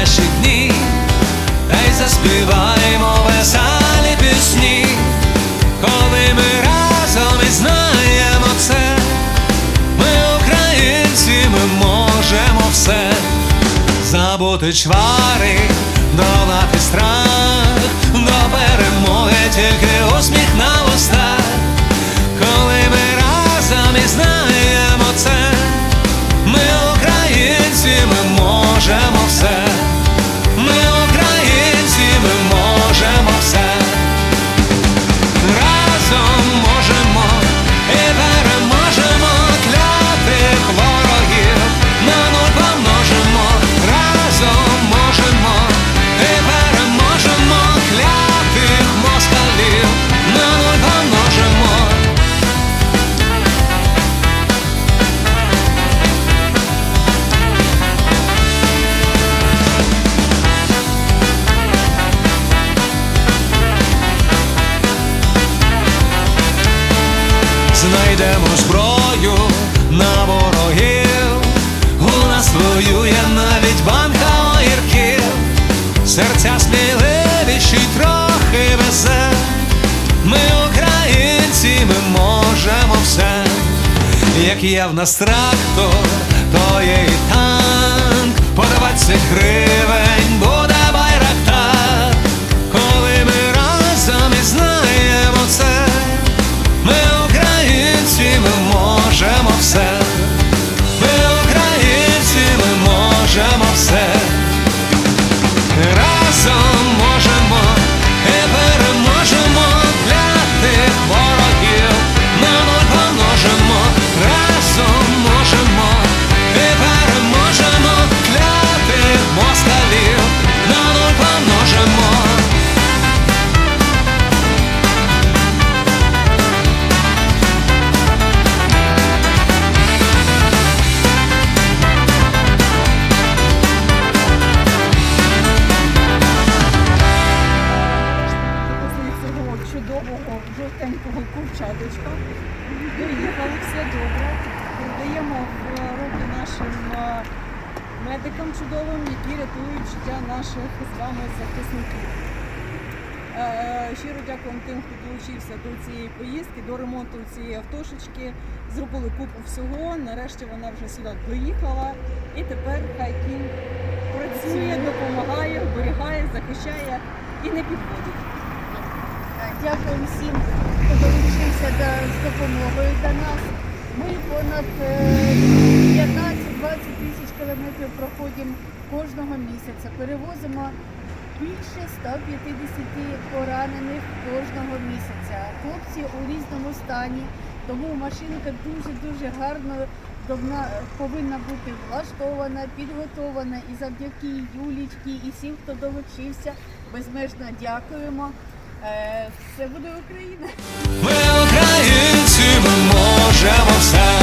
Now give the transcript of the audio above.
наші дні, та й заспіваємо веселі пісні, коли ми разом і знаємо це, ми українці, ми можемо все. Забути чвари, Знайдемо зброю на ворогів, у нас воює навіть банка огірків, серця сміливіші трохи везе. Ми українці, ми можемо все. Як є в нас трактор, то є і танк, по 20 гривень чудового жовтенького курчаточка. Доїхали все добре. Передаємо в руки нашим е, медикам чудовим, які рятують життя наших з вами захисників. Е, Щиро дякуємо тим, хто долучився до цієї поїздки, до ремонту цієї автошечки. Зробили купу всього. Нарешті вона вже сюди доїхала. І тепер хай кінь працює, допомагає, вберігає, захищає і не підводить. Дякуємо всім, хто долучився до, з допомогою до нас. Ми понад е, 15-20 тисяч кілометрів проходимо кожного місяця. Перевозимо більше 150 поранених кожного місяця. Хлопці у різному стані, тому машинка дуже-дуже гарно повинна бути влаштована, підготована. І завдяки Юлічці і всім, хто долучився, безмежно дякуємо. Е, Все буде Україна! Ми українці, ми можемо все.